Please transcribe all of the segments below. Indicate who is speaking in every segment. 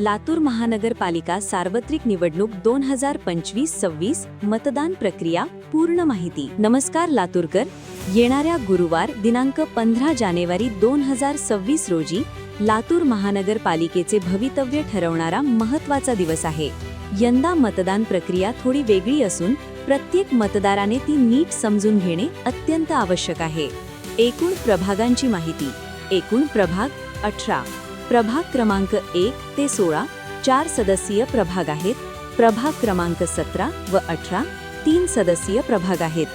Speaker 1: लातूर महानगरपालिका सार्वत्रिक निवडणूक दोन हजार पंचवीस सव्वीस मतदान प्रक्रिया पूर्ण माहिती. नमस्कार लातूरकर. येणाऱ्या गुरुवार दिनांक पंधरा जानेवारी दोन हजार सव्वीस रोजी लातूर महानगरपालिकेचे भवितव्य ठरवणारा महत्त्वाचा दिवस आहे. यंदा मतदान प्रक्रिया थोडी वेगळी असून प्रत्येक मतदाराने ती नीट समजून घेणे अत्यंत आवश्यक आहे. एकूण प्रभागांची माहिती. एकूण प्रभाग अठरा. प्रभाग क्रमांक एक ते सोळा चार सदस्यीय प्रभाग आहेत. प्रभाग क्रमांक सतरा व अठरा तीन सदस्यीय प्रभाग आहेत.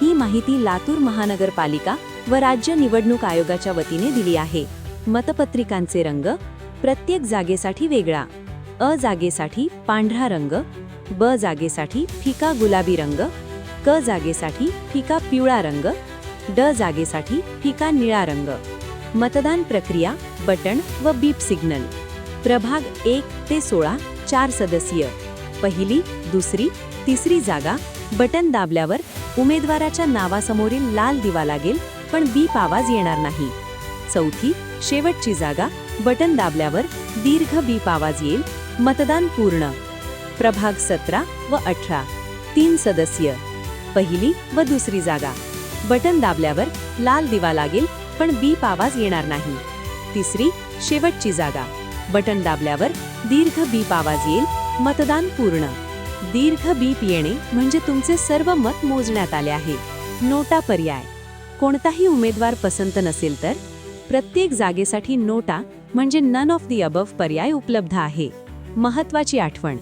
Speaker 1: ही माहिती लातूर महानगरपालिका व राज्य निवडणूक आयोगाच्या वतीने दिली आहे. मतपत्रिकांचे रंग प्रत्येक जागेसाठी वेगळा. अ जागेसाठी पांढरा रंग ब जागेसाठी फिका गुलाबी रंग क जागेसाठी फिका पिवळा रंग ड जागेसाठी फिका निळा रंग. मतदान प्रक्रिया बटण व बीप सिग्नल. प्रभाग एक ते सोळा चार सदस्यीय. पहिली दुसरी तिसरी जागा बटन दाबल्यावर उमेदवाराच्या नावासमोरील लाल दिवा लागेल पण बीप आवाज येणार नाही. चौथी शेवटची जागा बटन दाबल्यावर दीर्घ बीप आवाज येईल मतदान पूर्ण. प्रभाग सतरा व अठरा तीन सदस्य पहिली व दुसरी जागा बटन दाबल्यावर लाल दिवा लागेल पण बीप आवाज येणार नाही. तिसरी शेवटची जागा. बटन दाबल्यावर दीर्घ बीप आवाज येईल. मतदान पूर्ण. दीर्घ बीप येणे म्हणजे तुमचे सर्व मत मोजण्यात आले आहे. नोटा पर्याय. कोणताही उमेदवार पसंत नसेल तर प्रत्येक जागेसाठी नोटा म्हणजे नन ऑफ दी अबव पर्याय उपलब्ध आहे. महत्वाची आठवण.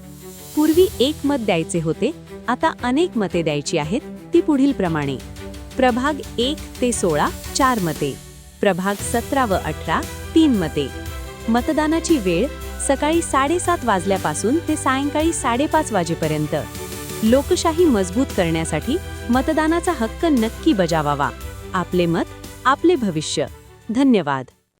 Speaker 1: पूर्वी एक मत द्यायचे होते आता अनेक मते द्यायची आहेत ती पुढील प्रमाणे प्रभाग एक ते सोळा चार मते. प्रभाग सतरा व अठरा तीन मते. मतदानाची वेळ सकाळी साडेसात वाजल्यापासून ते सायंकाळी साडेपाच वाजेपर्यंत. लोकशाही मजबूत करण्यासाठी मतदानाचा हक्क नक्की बजावावा. आपले मत आपले भविष्य. धन्यवाद.